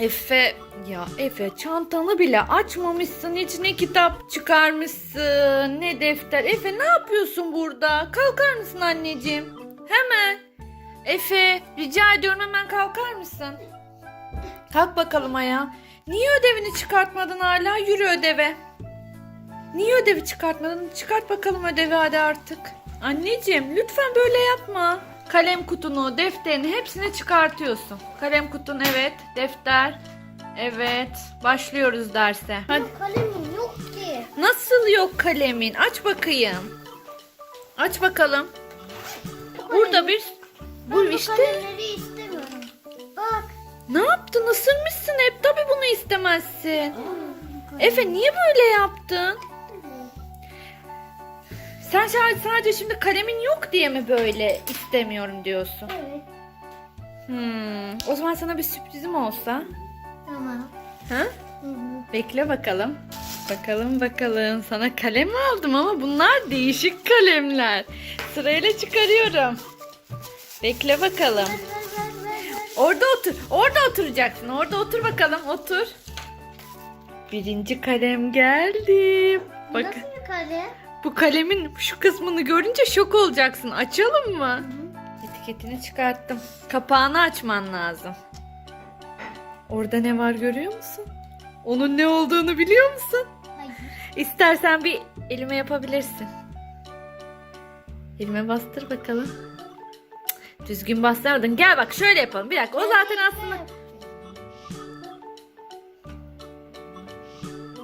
Efe ya Efe çantanı bile açmamışsın içine kitap çıkarmışsın ne defter. Efe ne yapıyorsun burada? Kalkar mısın anneciğim? Hemen. Efe rica ediyorum hemen kalkar mısın? Kalk bakalım ayağa. Niye ödevini çıkartmadın hala? Yürü ödeve. Niye ödevi çıkartmadın? Çıkart bakalım ödevi hadi artık. Anneciğim lütfen böyle yapma kalem kutunu defterini hepsini çıkartıyorsun kalem kutun evet defter Evet, başlıyoruz derse. Hadi. Yok kalemim yok ki. Nasıl yok kalemin? Aç bakayım. Aç bakalım. Burada bir bu Ben bu işte. kalemleri istemiyorum. Bak. Ne yaptın? Isırmışsın hep. Tabii bunu istemezsin. Efe niye böyle yaptın? Sen sadece, sadece şimdi kalemin yok diye mi böyle istemiyorum diyorsun? Evet. Hmm, o zaman sana bir sürprizim olsa. Tamam. Ha? Hı hı. Bekle bakalım. Bakalım bakalım. Sana kalem aldım ama bunlar değişik kalemler. Sırayla çıkarıyorum. Bekle bakalım. Orada otur. Orada oturacaksın. Orada otur bakalım. Otur. Birinci kalem geldi. Bak Nasıl bir kalem? Bu kalemin şu kısmını görünce şok olacaksın. Açalım mı? Etiketini çıkarttım. Kapağını açman lazım. Orada ne var görüyor musun? Onun ne olduğunu biliyor musun? Hayır. İstersen bir elime yapabilirsin. Elime bastır bakalım. Cık, Düzgün bastırdın. Gel bak şöyle yapalım. Bir dakika. O zaten aslında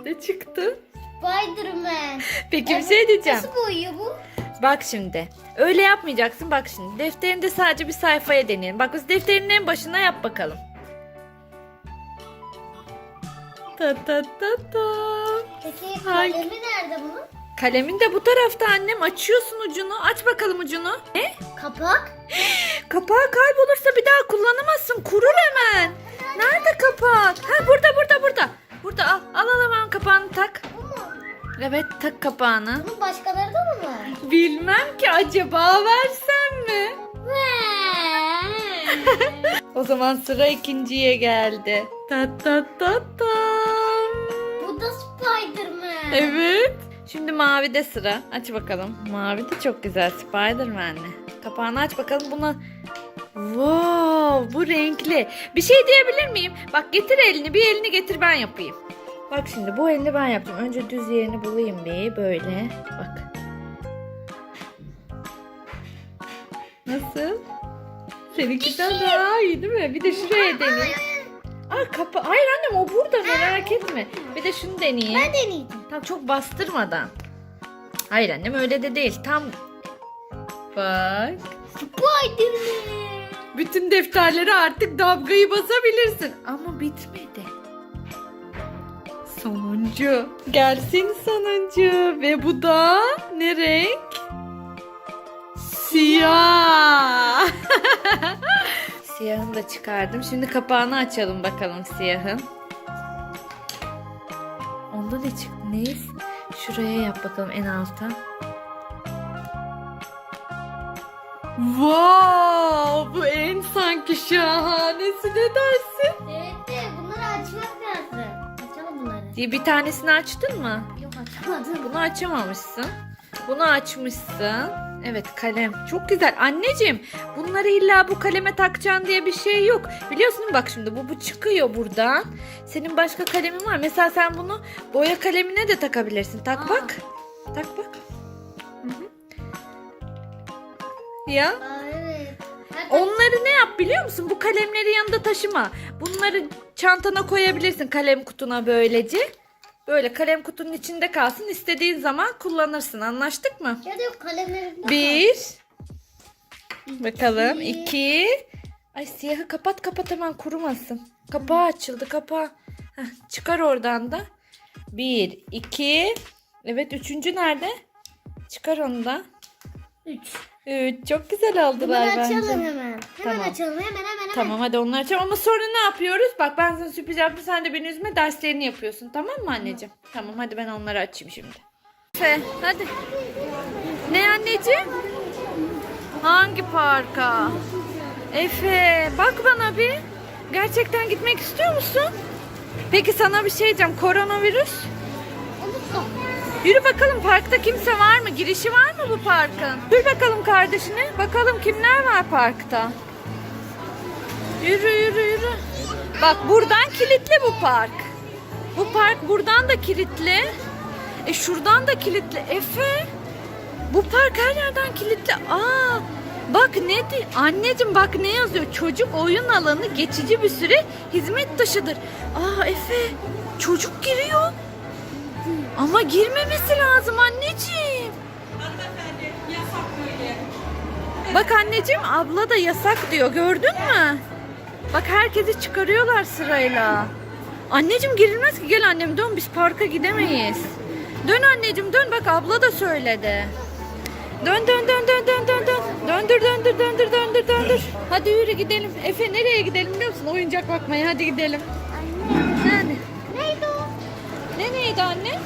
ne çıktı? Spiderman. Peki bir şey diyeceğim. Nasıl boyuyor bu? Bak şimdi. Öyle yapmayacaksın. Bak şimdi. Defterinde sadece bir sayfaya deneyelim. Bak biz defterinin en başına yap bakalım. Ta ta ta ta. Peki Ay. kalemi nerede bunun? Kalemin de bu tarafta annem. Açıyorsun ucunu. Aç bakalım ucunu. Ne? Kapak. Kapağı kaybolursa bir daha kullanamazsın. Kurur hemen. Nerede kapak? Ha burada burada burada. Burada al. Al al hemen kapağını tak. Evet tak kapağını. Bunun başkaları da mı var? Bilmem ki acaba versem mi? O zaman sıra ikinciye geldi. Ta ta ta tam. bu da Spiderman. Evet. Şimdi mavide sıra. Aç bakalım. Mavi de çok güzel Spiderman'li. Kapağını aç bakalım buna. Wow, bu renkli. Bir şey diyebilir miyim? Bak getir elini. Bir elini getir ben yapayım. Bak şimdi bu elini ben yaptım. Önce düz yerini bulayım bir böyle. Bak. Nasıl? Seninkinden daha iyi değil mi? Bir de şuraya deneyeyim. Aa kapı. Hayır annem o burada merak etme. Bir de şunu deneyeyim. Ben deneyeceğim. Tam çok bastırmadan. Hayır annem öyle de değil. Tam bak. Spiderman. Bütün defterlere artık damgayı basabilirsin. Ama bitmedi. Sonuncu. Gelsin sonuncu. Ve bu da ne renk? Siyah. Siyahını da çıkardım. Şimdi kapağını açalım bakalım siyahın. Onda ne çıktı? Neyiz? Şuraya yap bakalım en alta. Wow, bu en sanki şahanesi ne dersin? Diye bir tanesini açtın mı? Yok açamadım. Bunu açamamışsın. Bunu açmışsın. Evet kalem. Çok güzel. Anneciğim bunları illa bu kaleme takacaksın diye bir şey yok. Biliyorsun bak şimdi bu, bu çıkıyor buradan. Senin başka kalemin var. Mesela sen bunu boya kalemine de takabilirsin. Tak Aa. bak. Tak bak. Hı hı. Ya. Aa, evet. Onları ne yap biliyor musun? Bu kalemleri yanında taşıma. Bunları çantana koyabilirsin kalem kutuna böylece. Böyle kalem kutunun içinde kalsın. İstediğin zaman kullanırsın. Anlaştık mı? Ya da yok kalemlerim. Bir. Bakalım. İki. iki. Ay siyahı kapat kapat hemen kurumasın. Kapağı açıldı kapağı. Heh, çıkar oradan da. Bir, iki. Evet üçüncü nerede? Çıkar onu da. Üç. Üç. Çok güzel Bunları bence. açalım hemen. Hemen Tamam. açalım hemen hemen hemen. Tamam hadi onları açalım ama sonra ne yapıyoruz? Bak ben sana sürpriz yaptım sen de beni üzme derslerini yapıyorsun tamam mı anneciğim? Tamam hadi ben onları açayım şimdi. Efe hadi. Ne anneciğim? Hangi parka? Efe bak bana bir. Gerçekten gitmek istiyor musun? Peki sana bir şey diyeceğim. Koronavirüs. Yürü bakalım parkta kimse var mı? Girişi var mı bu parkın? Dur bakalım kardeşine. Bakalım kimler var parkta. Yürü yürü yürü. Bak buradan kilitli bu park. Bu park buradan da kilitli. E şuradan da kilitli. Efe. Bu park her yerden kilitli. Aa. Bak ne di anneciğim bak ne yazıyor çocuk oyun alanı geçici bir süre hizmet dışıdır. Aa Efe çocuk giriyor. Ama girmemesi lazım anneciğim. Bak anneciğim abla da yasak diyor gördün mü? Bak herkesi çıkarıyorlar sırayla. Anneciğim girilmez ki gel annem dön biz parka gidemeyiz. Dön anneciğim dön bak abla da söyledi. Dön dön dön dön dön dön dön. Döndür döndür döndür döndür döndür. Hadi yürü gidelim. Efe nereye gidelim biliyor musun? Oyuncak bakmaya hadi gidelim. Anne. Nerede? Neydi o? Ne neydi anne?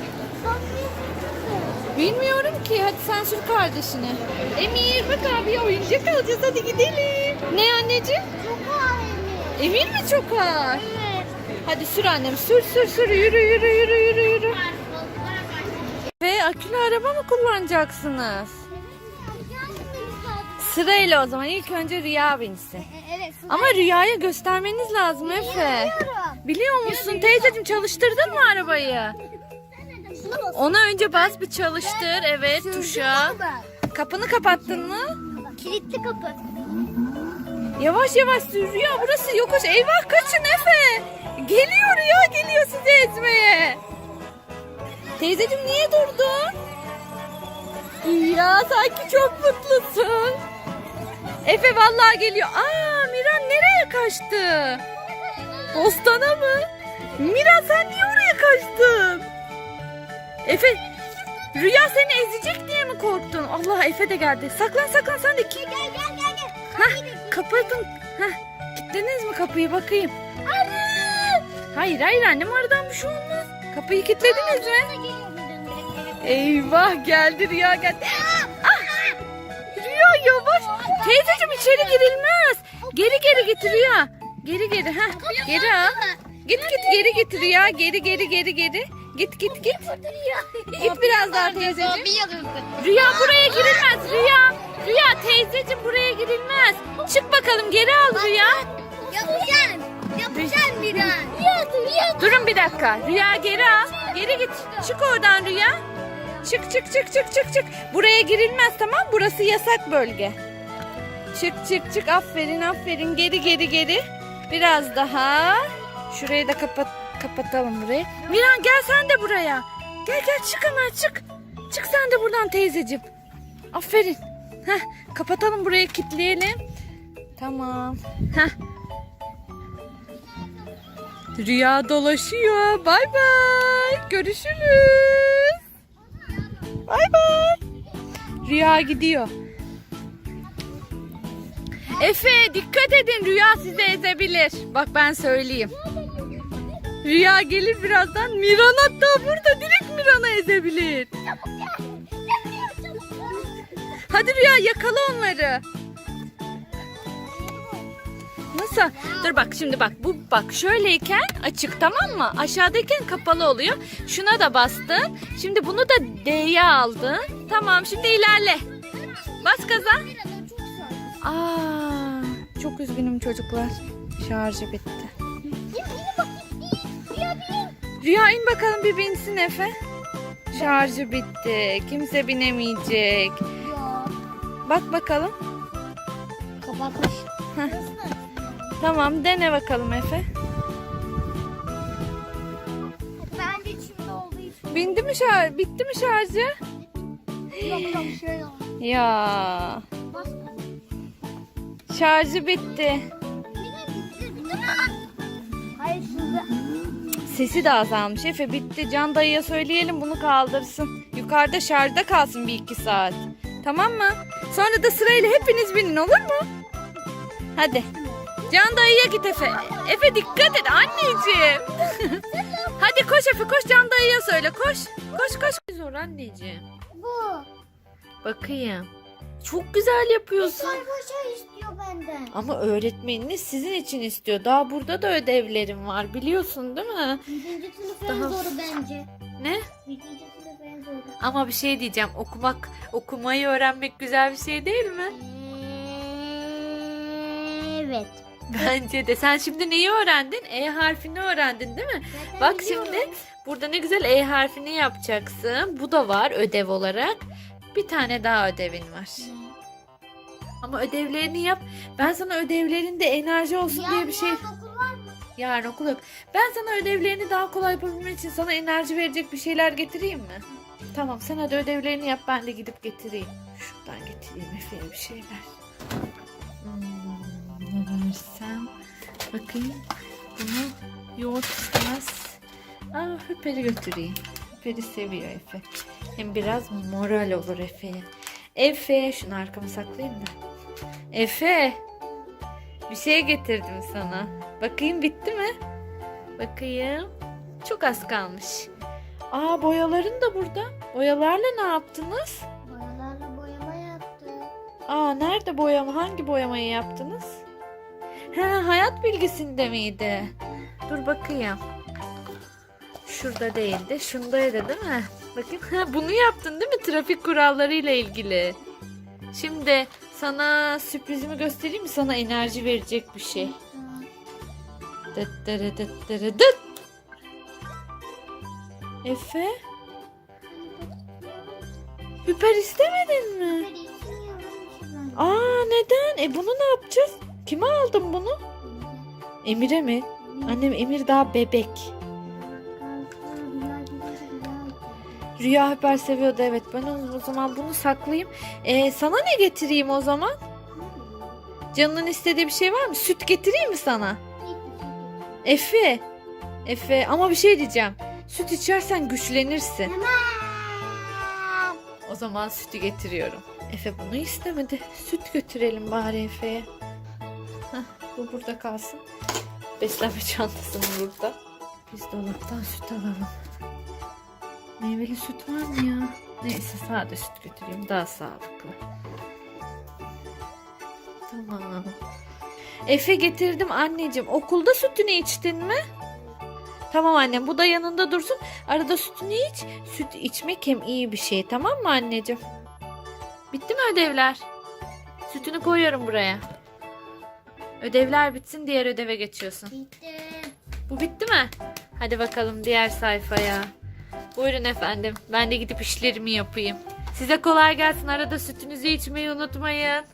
Bilmiyorum ki. Hadi sen sür kardeşini. Emir bak abi oyuncak alacağız. Hadi gidelim. Ne anneciğim? Çok ağır Emir mi çok ağır? Evet. Hadi sür annem. Sür sür sür. Yürü yürü yürü yürü yürü. Ve akülü araba mı kullanacaksınuz? Sırayla o zaman. ilk önce Rüya binsin. Evet. Ama Rüya'ya göstermeniz lazım Efe. Biliyor musun? Teyzeciğim çalıştırdın mı arabayı? Ona önce bas bir çalıştır. Evet tuşa. Kapını kapattın mı? Kilitli kapı. Yavaş yavaş sür Rüya burası yokuş. Eyvah kaçın Efe. Geliyor Rüya geliyor sizi ezmeye. Teyzeciğim niye durdun? Rüya sanki çok mutlusun. Efe vallahi geliyor. Aa Miran nereye kaçtı? Bostana mı? Miran sen niye oraya kaçtın? Efe Rüya seni ezecek diye mi korktun? Allah Efe de geldi. Saklan saklan sen de ki. Gel gel gel gel. Hah, kapatın. Hah, kilittlediniz mi kapıyı bakayım? Hayır hayır annem aradan bir şey olmaz. Kapıyı kilitlediniz mi? Eyvah geldi Rüya geldi. Ah! Rüya yavaş. Teyzeciğim içeri girilmez. Geri geri git Rüya. Geri geri ha. Geri al. Git git geri git Rüya. Geri geri geri geri. Git git git. Git biraz daha teyzeciğim. Rüya buraya girilmez Rüya. Rüya teyzeciğim buraya girilmez. Çık bakalım geri al Rüya. Yapacaksın. Yapacaksın bir an. Yat yat. Durun bir dakika. Rüya geri al. Geri git. Çık oradan Rüya. Çık çık çık çık çık çık. Buraya girilmez tamam Burası yasak bölge. Çık çık çık. Aferin aferin. Geri geri geri. Biraz daha. Şurayı da kapat kapatalım burayı. Miran gel sen de buraya. Gel gel çık hemen çık. Çık sen de buradan teyzeciğim. Aferin. Heh, kapatalım burayı kilitleyelim. Tamam. Heh. Rüya dolaşıyor. Bay bay. Görüşürüz. Bay bay. Rüya gidiyor. Efe dikkat edin Rüya sizi ezebilir. Bak ben söyleyeyim. Rüya gelir birazdan. Miran hatta burada direkt Miran'ı ezebilir. Hadi Rüya yakala onları. Nasıl? Dur bak şimdi bak bu bak şöyleyken açık tamam mı? Aşağıdayken kapalı oluyor. Şuna da bastın. Şimdi bunu da D'ye aldın. Tamam şimdi ilerle. Bas gaza. Aa, çok üzgünüm çocuklar. Şarjı bitti. Rüya in bakalım bir binsin Efe. Şarjı bitti. Kimse binemeyecek. Bak bakalım. Kapatmış. Tamam dene bakalım Efe. Bence içimde olduğu için. Bindi mi şarj? Bitti mi şarjı? Yok yok. Ya Bas. şarjı bitti. Hayır şurada. Sesi de azalmış. Efe bitti. Can dayıya söyleyelim bunu kaldırsın. Yukarıda şarjda kalsın bir iki saat. Tamam mı? Sonra da sırayla hepiniz binin olur mu? Hadi. Can dayıya git Efe. Efe dikkat et anneciğim. Hadi koş Efe koş Can dayıya söyle koş. Koş koş. Zor anneciğim. Bu. Bakayım. Çok güzel yapıyorsun. Sarhoşa istiyor benden. Ama öğretmeniniz sizin için istiyor. Daha burada da ödevlerim var biliyorsun değil mi? Birinci sınıf en Daha- zoru bence. Ne? Birinci sınıf en zoru. Ama bir şey diyeceğim. Okumak, okumayı öğrenmek güzel bir şey değil mi? Evet. Bence de. Sen şimdi neyi öğrendin? E harfini öğrendin değil mi? Zaten Bak biliyorum. şimdi burada ne güzel E harfini yapacaksın. Bu da var ödev olarak. Bir tane daha ödevin var. Ama ödevlerini yap. Ben sana ödevlerinde enerji olsun diye bir şey... Yarın okul var mı? Yarın okul yok. Ben sana ödevlerini daha kolay yapabilmen için sana enerji verecek bir şeyler getireyim mi? Tamam sen hadi ödevlerini yap ben de gidip getireyim. Şuradan getireyim Efe'ye bir şeyler. Hmm, ne versem? Bakayım. Bunu yoğurt istemez. Aa Hüper'i götüreyim. Hüper'i seviyor Efe. Hem biraz moral olur Efe'ye. Efe şunu arkama saklayayım da. Efe. Bir şey getirdim sana. Bakayım bitti mi? Bakayım. Çok az kalmış. Aa boyaların da burada. Boyalarla ne yaptınız? Boyalarla boyama yaptık. Aa nerede boyama? Hangi boyamayı yaptınız? Ha hayat bilgisinde miydi? Dur bakayım. Şurada değildi. Şundaydı değil mi? Bakayım. Ha, bunu yaptın değil mi? Trafik kuralları ile ilgili. Şimdi sana sürprizimi göstereyim mi? Sana enerji verecek bir şey. Dıt dırı dıt dırı dıt. Efe? Hüper istemedin mi? Aa neden? E bunu ne yapacağız? Kime aldın bunu? Emir'e mi? Annem Emir daha bebek. Rüya Hüper seviyordu evet. Ben o, o zaman bunu saklayayım. E, sana ne getireyim o zaman? Canının istediği bir şey var mı? Süt getireyim mi sana? Efe. Efe ama bir şey diyeceğim. Süt içersen güçlenirsin. O zaman sütü getiriyorum. Efe bunu istemedi. Süt götürelim bari Efe'ye. Bu burada kalsın. Beslenme çantasının burada. Biz dolaptan süt alalım. Meyveli süt var mı ya? Neyse sade süt götüreyim. Daha sağlıklı. Tamam. Efe getirdim anneciğim. Okulda sütünü içtin mi? Tamam annem bu da yanında dursun. Arada sütünü iç. Süt içmek hem iyi bir şey tamam mı anneciğim? Bitti mi ödevler? Sütünü koyuyorum buraya. Ödevler bitsin diğer ödeve geçiyorsun. Bitti. Bu bitti mi? Hadi bakalım diğer sayfaya. Buyurun efendim. Ben de gidip işlerimi yapayım. Size kolay gelsin. Arada sütünüzü içmeyi unutmayın.